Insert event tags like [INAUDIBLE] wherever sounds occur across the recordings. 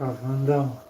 Cavandão.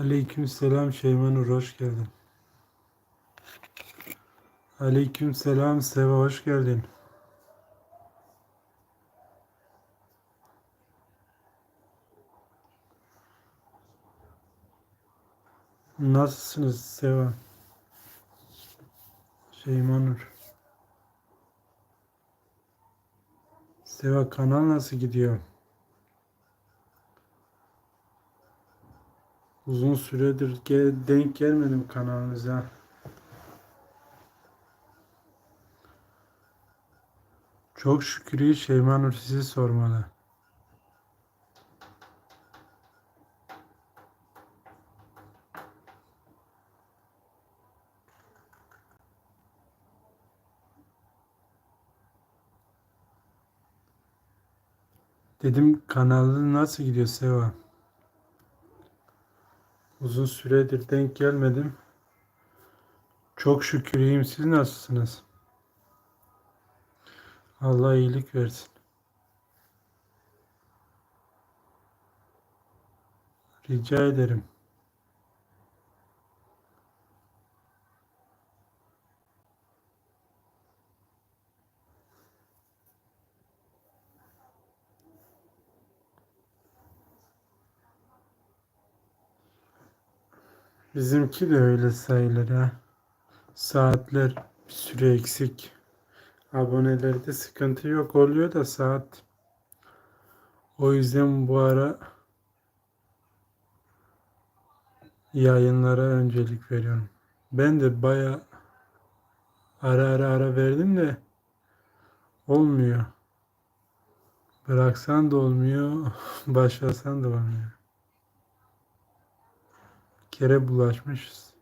Aleykümselam Şeyma Nur, hoş geldin. Aleykümselam Seva, hoş geldin. Nasılsınız Seva? Şeyma Nur. Seva kanal nasıl gidiyor? Uzun süredir gel- denk gelmedim kanalınıza. Çok şükür Şeyma Nur sizi sormalı. Dedim kanalı nasıl gidiyor Seva? Uzun süredir denk gelmedim. Çok şükür iyiyim. Siz nasılsınız? Allah iyilik versin. Rica ederim. Bizimki de öyle sayılır ya. Saatler bir süre eksik. Abonelerde sıkıntı yok oluyor da saat. O yüzden bu ara yayınlara öncelik veriyorum. Ben de baya ara ara ara verdim de olmuyor. Bıraksan da olmuyor, [LAUGHS] başlasan da olmuyor. Kere bulaşmışız.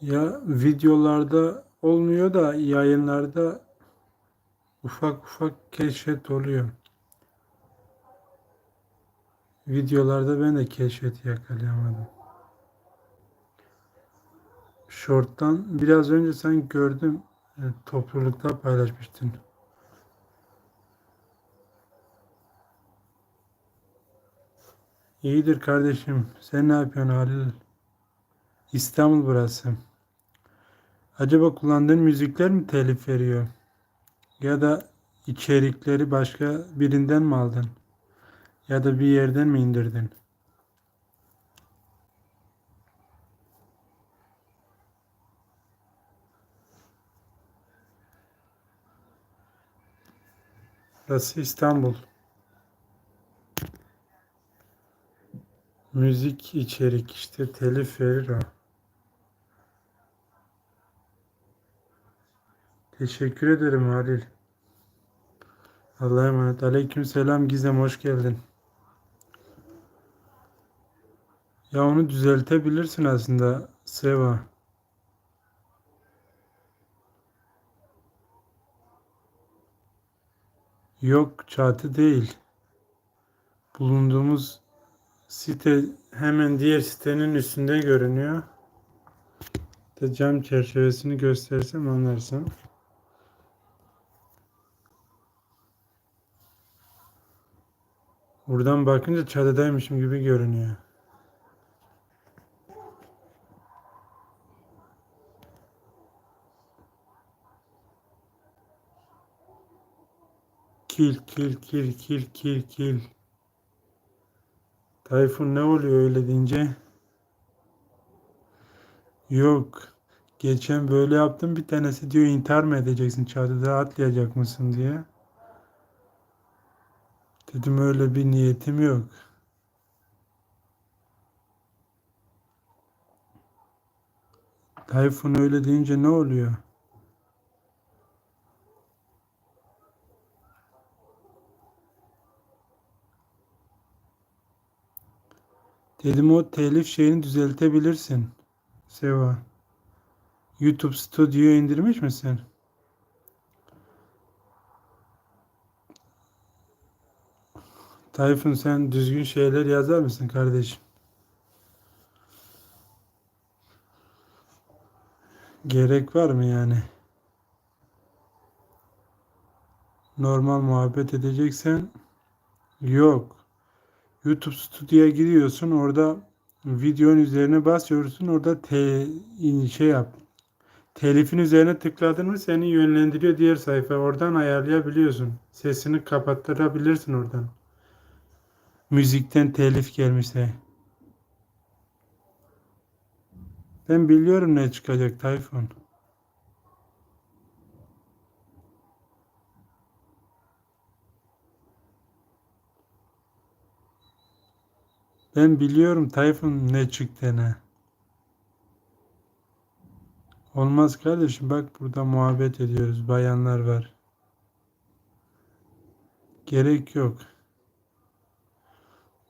Ya videolarda olmuyor da yayınlarda ufak ufak keşfet oluyor. Videolarda ben de keşfet yakalayamadım. Short'tan biraz önce sen gördüm e, toplulukta paylaşmıştın. İyidir kardeşim. Sen ne yapıyorsun Halil? İstanbul burası. Acaba kullandığın müzikler mi telif veriyor? Ya da içerikleri başka birinden mi aldın? Ya da bir yerden mi indirdin? Burası İstanbul. Müzik içerik işte telif verir o. Teşekkür ederim Halil. Allah'a emanet. Aleyküm selam Gizem hoş geldin. Ya onu düzeltebilirsin aslında Seva. Yok çatı değil. Bulunduğumuz site hemen diğer sitenin üstünde görünüyor. De cam çerçevesini göstersem anlarsın. Buradan bakınca çatıdaymışım gibi görünüyor. Kil kil kil kil kil kil. Tayfun ne oluyor öyle deyince? Yok. Geçen böyle yaptım bir tanesi diyor intihar mı edeceksin çatıda atlayacak mısın diye. Dedim öyle bir niyetim yok. Tayfun öyle deyince ne oluyor? Dedim o telif şeyini düzeltebilirsin. Seva. YouTube Studio indirmiş misin? Tayfun sen düzgün şeyler yazar mısın kardeşim? Gerek var mı yani? Normal muhabbet edeceksen yok. YouTube Studio'ya giriyorsun. Orada videonun üzerine basıyorsun. Orada te, şey yap. Telifin üzerine tıkladın mı seni yönlendiriyor diğer sayfa. Oradan ayarlayabiliyorsun. Sesini kapattırabilirsin oradan. Müzikten telif gelmişse. Ben biliyorum ne çıkacak Tayfun. Ben biliyorum Tayfun ne çıktığını. Olmaz kardeşim bak burada muhabbet ediyoruz. Bayanlar var. Gerek yok.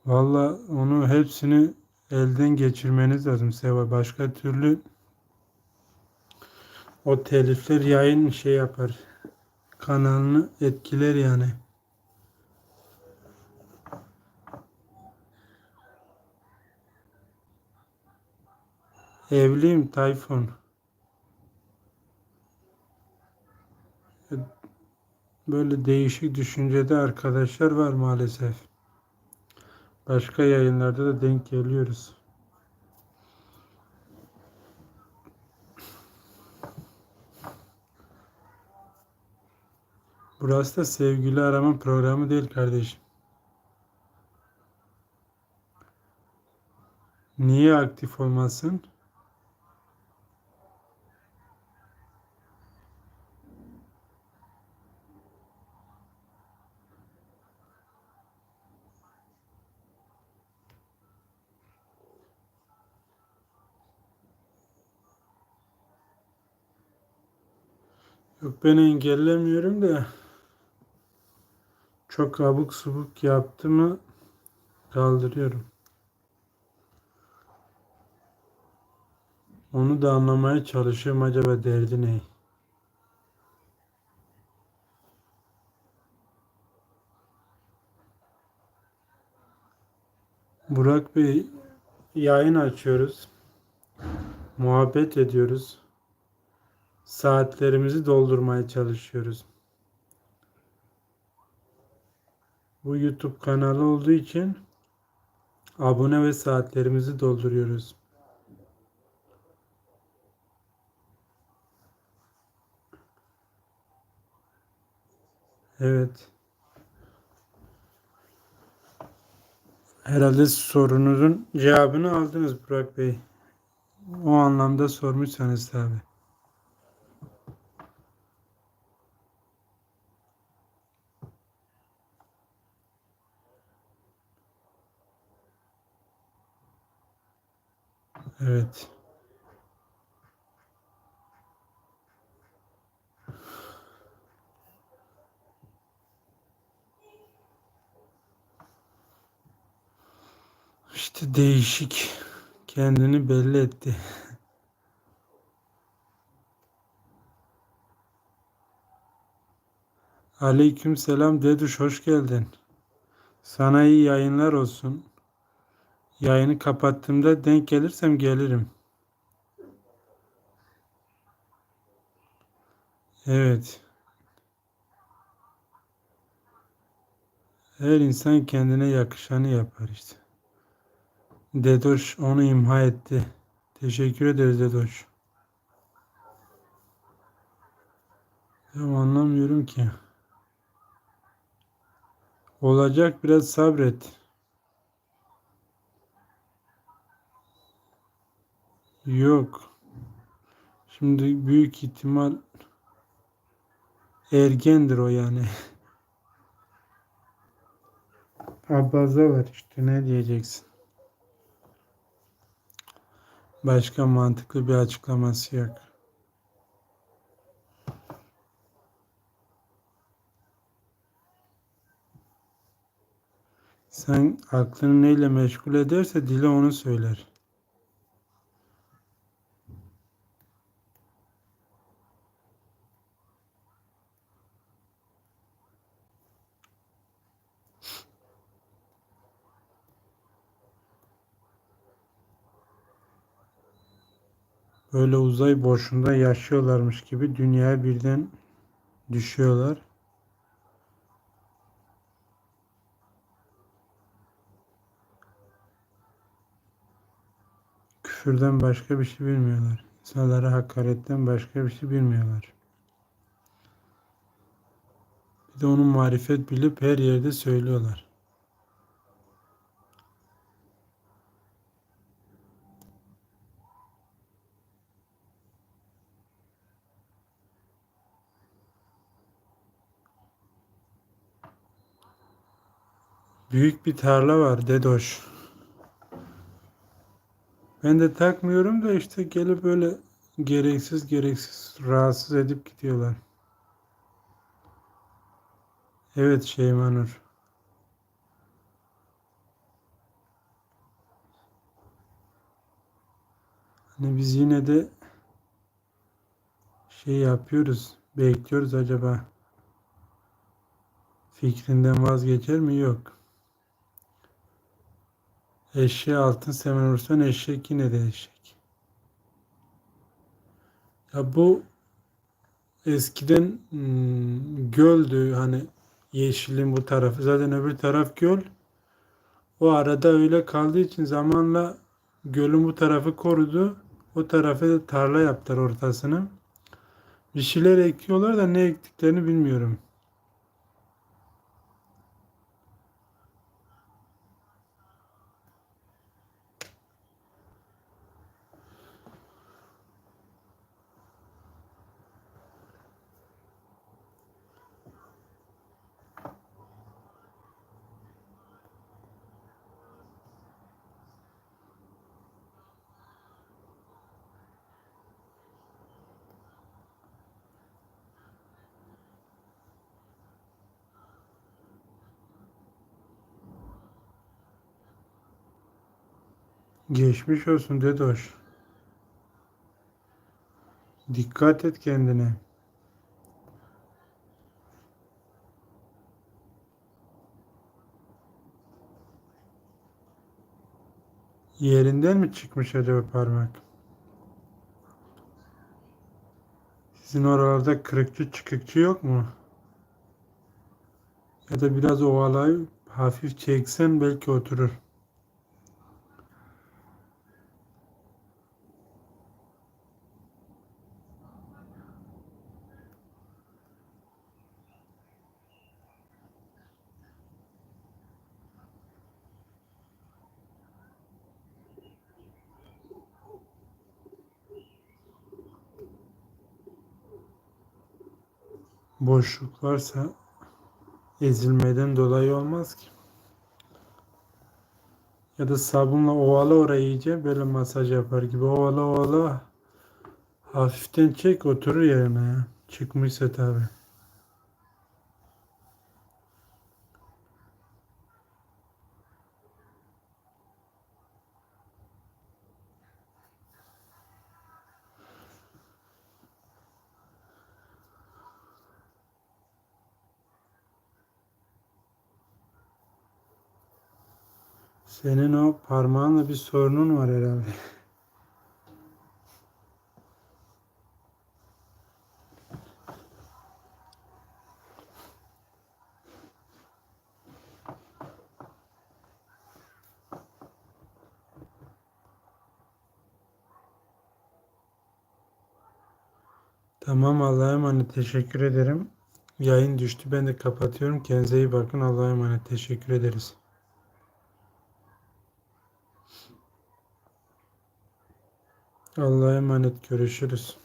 Valla onu hepsini elden geçirmeniz lazım Seva. Başka türlü o telifler yayın şey yapar. Kanalını etkiler yani. Evliyim Tayfun. Böyle değişik düşüncede arkadaşlar var maalesef. Başka yayınlarda da denk geliyoruz. Burası da sevgili arama programı değil kardeşim. Niye aktif olmasın? Yok ben engellemiyorum da çok abuk subuk yaptı mı kaldırıyorum. Onu da anlamaya çalışıyorum acaba derdi ne? Burak Bey yayın açıyoruz. Muhabbet ediyoruz. Saatlerimizi doldurmaya çalışıyoruz. Bu YouTube kanalı olduğu için abone ve saatlerimizi dolduruyoruz. Evet. Herhalde sorunuzun cevabını aldınız Burak Bey. O anlamda sormuşsanız tabi. Evet. İşte değişik kendini belli etti. Aleyküm selam Deduş hoş geldin. Sana iyi yayınlar olsun. Yayını kapattığımda denk gelirsem gelirim. Evet. Her insan kendine yakışanı yapar işte. Dedoş onu imha etti. Teşekkür ederiz Dedoş. Ya anlamıyorum ki. Olacak biraz sabret. Yok. Şimdi büyük ihtimal ergendir o yani. [LAUGHS] Abaza var işte ne diyeceksin. Başka mantıklı bir açıklaması yok. Sen aklını neyle meşgul ederse dile onu söyler. Böyle uzay boşluğunda yaşıyorlarmış gibi dünyaya birden düşüyorlar. Küfürden başka bir şey bilmiyorlar. İnsanlara hakaretten başka bir şey bilmiyorlar. Bir de onun marifet bilip her yerde söylüyorlar. Büyük bir tarla var Dedoş. Ben de takmıyorum da işte gelip böyle gereksiz gereksiz rahatsız edip gidiyorlar. Evet Şeymanur. Hani biz yine de şey yapıyoruz, bekliyoruz acaba fikrinden vazgeçer mi? Yok. Eşeğe altın semen olursan eşek yine de eşek. Ya bu eskiden hmm, göldü hani yeşilin bu tarafı zaten öbür taraf göl. O arada öyle kaldığı için zamanla gölün bu tarafı korudu. O tarafa da tarla yaptılar ortasını. Bir şeyler ekiyorlar da ne ektiklerini bilmiyorum. Geçmiş olsun Dedoş. Dikkat et kendine. Yerinden mi çıkmış acaba parmak? Sizin oralarda kırıkçı çıkıkçı yok mu? Ya da biraz ovalayıp hafif çeksen belki oturur. Boşluk varsa ezilmeden dolayı olmaz ki. Ya da sabunla ovala orayı iyice böyle masaj yapar gibi ovala ovala hafiften çek oturur yerine ya. Çıkmışsa tabi. Senin o parmağınla bir sorunun var herhalde. Tamam Allah'a emanet teşekkür ederim. Yayın düştü ben de kapatıyorum. Kendinize iyi bakın. Allah'a emanet teşekkür ederiz. Allah'a emanet görüşürüz.